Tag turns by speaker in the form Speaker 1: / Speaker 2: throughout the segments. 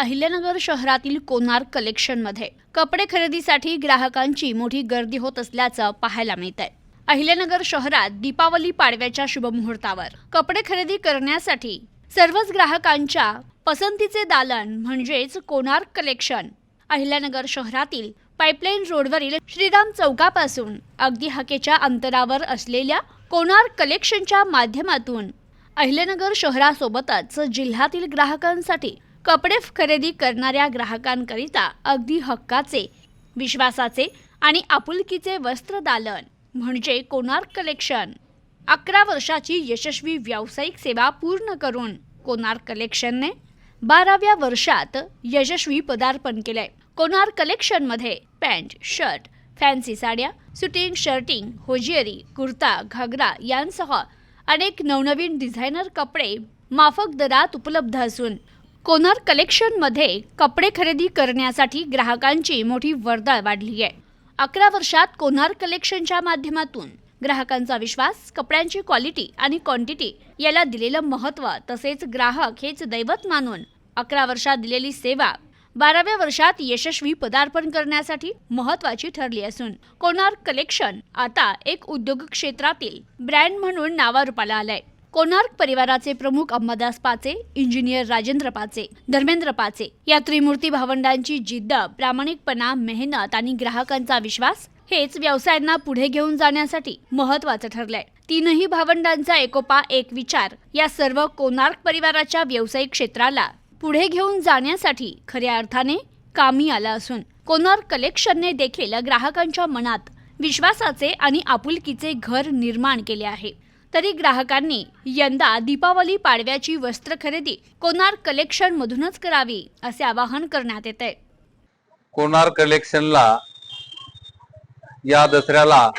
Speaker 1: अहिल्यानगर शहरातील कोनार कलेक्शनमध्ये कपडे खरेदीसाठी ग्राहकांची मोठी गर्दी होत असल्याचं पाहायला मिळत आहे अहिल्यानगर शहरात दीपावली पाडव्याच्या शुभमुहूर्तावर कपडे खरेदी करण्यासाठी सर्वच ग्राहकांच्या पसंतीचे दालन म्हणजेच कोणार्क कलेक्शन अहिल्यानगर शहरातील पाईपलाईन रोडवरील श्रीराम चौकापासून अगदी हकेच्या अंतरावर असलेल्या कोणार कलेक्शनच्या माध्यमातून अहिल्यानगर शहरासोबतच जिल्ह्यातील ग्राहकांसाठी कपडे खरेदी करणाऱ्या ग्राहकांकरिता अगदी हक्काचे विश्वासाचे आणि आपुलकीचे वस्त्रदालन म्हणजे कोणार्क कलेक्शन. अकरा वर्षाची यशस्वी व्यावसायिक सेवा पूर्ण करून कोणार्क कलेक्शनने बाराव्या वर्षात यशस्वी पदार्पण केलंय. कोणार्क कलेक्शनमध्ये पॅन्ट शर्ट फॅन्सी साड्या suiting shirting hosiery kurta ghagra यांसह अनेक नवनवीन डिझायनर कपडे माफक दरात उपलब्ध असून कोनार कलेक्शनमध्ये कपडे खरेदी करण्यासाठी ग्राहकांची मोठी वर्दळ वाढली आहे. अकरा वर्षात कोनार कलेक्शनच्या माध्यमातून ग्राहकांचा विश्वास कपड्यांची क्वालिटी आणि क्वांटिटी याला दिलेलं महत्त्व तसेच ग्राहक हेच दैवत मानून अकरा वर्षात दिलेली सेवा बाराव्या वर्षात यशस्वी पदार्पण करण्यासाठी महत्त्वाची ठरली असून कोनार कलेक्शन आता एक उद्योग क्षेत्रातील ब्रँड म्हणून नावारूपाला आलंय. कोणार्क परिवाराचे प्रमुख अंबादास पाचे इंजिनियर राजेंद्र पाचे धर्मेंद्र पाचे. या त्रिमूर्ती भावंडांची जिद्द प्रामाणिकपणा मेहनत आणि ग्राहकांचा विश्वास हेच व्यवसायांना पुढे घेऊन जाण्यासाठी महत्वाचं ठरलंय. तीनही भावंडांचा एकोपा एक विचार या सर्व कोणार्क परिवाराच्या व्यावसायिक क्षेत्राला पुढे घेऊन जाण्यासाठी खऱ्या अर्थाने कामी आला असून कोणार्क कलेक्शनने देखील ग्राहकांच्या मनात विश्वासाचे आणि आपुलकीचे घर निर्माण केले आहे. तरी ग्राहकांनी यंदा दीपावली पाडव्याची वस्त्र खरेदी कोणार कलेक्शन मधूनच करावी असे आवाहन करण्यात येत आहे.
Speaker 2: कोणार कलेक्शनला या दसऱ्याला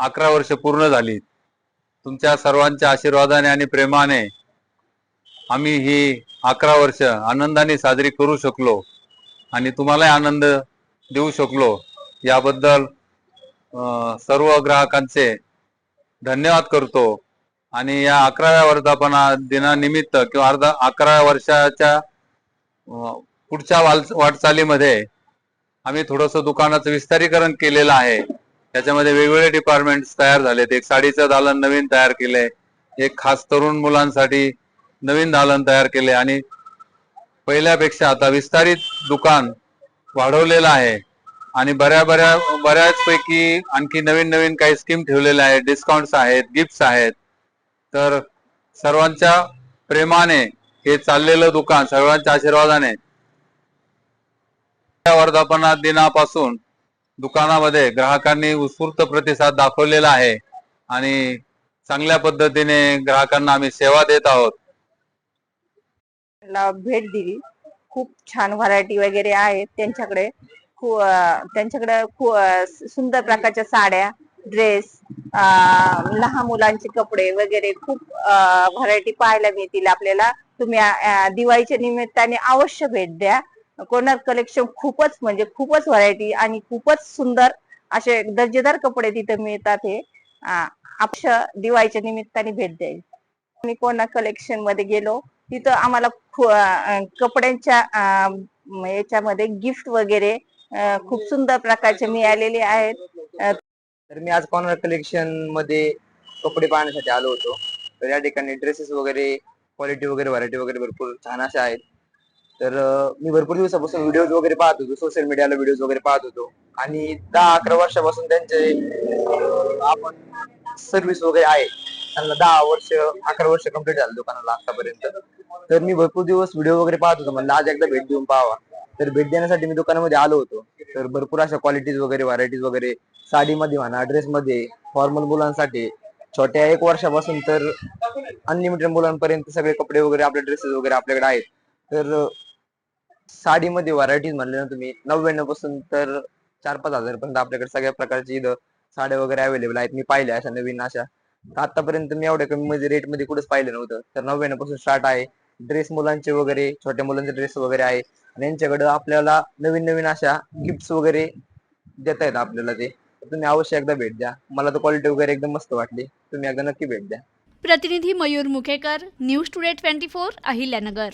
Speaker 2: अकरा वर्ष पूर्ण झाली तुमच्या सर्वांच्या आशीर्वादाने आणि प्रेमाने आम्ही ही अकरा वर्ष आनंदाने साजरी करू शकलो आणि तुम्हालाही आनंद देऊ शकलो. याबद्दल अं, सर्व ग्राहकांचे धन्यवाद करतो. आणि या अकराव्या वर्धापना दिनानिमित्त किंवा अर्धा अकराव्या वर्षाच्या पुढच्या वाल वाटचालीमध्ये आम्ही थोडंसं दुकानाचं विस्तारीकरण केलेलं आहे. त्याच्यामध्ये वेगवेगळे डिपार्टमेंट्स तयार झालेत. एक साडीचं दालन नवीन तयार केलंय. एक खास तरुण मुलांसाठी नवीन दालन तयार केले आणि पहिल्यापेक्षा आता विस्तारित दुकान वाढवलेलं आहे. आणि बऱ्या बऱ्या बऱ्याच पैकी आणखी नवीन नवीन काही स्कीम ठेवलेल्या आहेत डिस्काउंट्स आहेत गिफ्ट्स आहेत. तर सर्वांच्या प्रेमाने हे चाललेलं दुकान सर्वांच्या आशीर्वादाने वर्धापना दिनापासून दुकानामध्ये ग्राहकांनी उत्स्फूर्त प्रतिसाद दाखवलेला आहे. आणि चांगल्या पद्धतीने ग्राहकांना आम्ही सेवा देत आहोत.
Speaker 3: भेट दिली. खूप छान व्हरायटी वगैरे आहेत त्यांच्याकडे. खू- त्यांच्याकडे खू- सुंदर प्रकारच्या साड्या ड्रेस लहान मुलांचे कपडे वगैरे खूप व्हरायटी पाहायला मिळतील आपल्याला. तुम्ही दिवाळीच्या निमित्ताने अवश्य भेट द्या. कोणार कलेक्शन खूपच म्हणजे खूपच व्हरायटी आणि खूपच सुंदर असे दर्जेदार कपडे तिथे मिळतात हे अवश्य दिवाळीच्या निमित्ताने भेट द्यायची. आम्ही कोणा कलेक्शनमध्ये गेलो तिथं आम्हाला कपड्यांच्या याच्यामध्ये गिफ्ट वगैरे खूप सुंदर प्रकारचे मिळालेले आहेत.
Speaker 4: तर मी आज कॉर्नर कलेक्शनमध्ये कपडे पाहण्यासाठी आलो होतो. तर या ठिकाणी ड्रेसेस वगैरे क्वालिटी वगैरे व्हरायटी वगैरे भरपूर छान अशा आहेत. तर मी भरपूर दिवसापासून व्हिडिओज वगैरे पाहत होतो. सोशल मीडियाला व्हिडिओज वगैरे पाहत होतो. आणि दहा अकरा वर्षापासून त्यांचे आपण सर्व्हिस वगैरे आहे. त्यांना दहा वर्ष अकरा वर्ष कंप्लीट झालं दुकानाला आतापर्यंत. तर मी भरपूर दिवस व्हिडिओ वगैरे पाहत होतो. म्हणलं आज एकदा भेट देऊन पाहावा. तर भेट देण्यासाठी मी दुकानामध्ये आलो होतो. तर भरपूर अशा क्वालिटीज वगैरे व्हरायटीज वगैरे साडीमध्ये म्हणा ड्रेस मध्ये फॉर्मल मुलांसाठी छोट्या एक वर्षापासून तर अनलिमिटेड मुलांपर्यंत सगळे कपडे वगैरे आपले ड्रेसेस वगैरे आपल्याकडे आहेत. तर साडीमध्ये व्हरायटीज म्हणले ना तुम्ही नव्याण्णवपासून तर चार पाच हजार पर्यंत आपल्याकडे सगळ्या प्रकारची इथं साड्या वगैरे अवेलेबल आहेत. मी पाहिल्या अशा नवीन अशा. आतापर्यंत मी एवढ्या कमी मध्ये रेटमध्ये कुठेच पाहिलं नव्हतं. तर नव्याण्णवपासून स्टार्ट आहे. ड्रेस मुलांचे वगैरे छोट्या मुलांचे ड्रेस वगैरे आहे. आणि यांच्याकडे आपल्याला नवीन नवीन अशा गिफ्ट्स वगैरे देता येतात आपल्याला ते. तुम्ही अवश्य एकदा भेट द्या. मला तर क्वालिटी वगैरे एकदम मस्त वाटली. तुम्ही एकदा नक्की भेट द्या.
Speaker 1: प्रतिनिधी Mayur Mukhekar news today twenty four Ahilyanagar.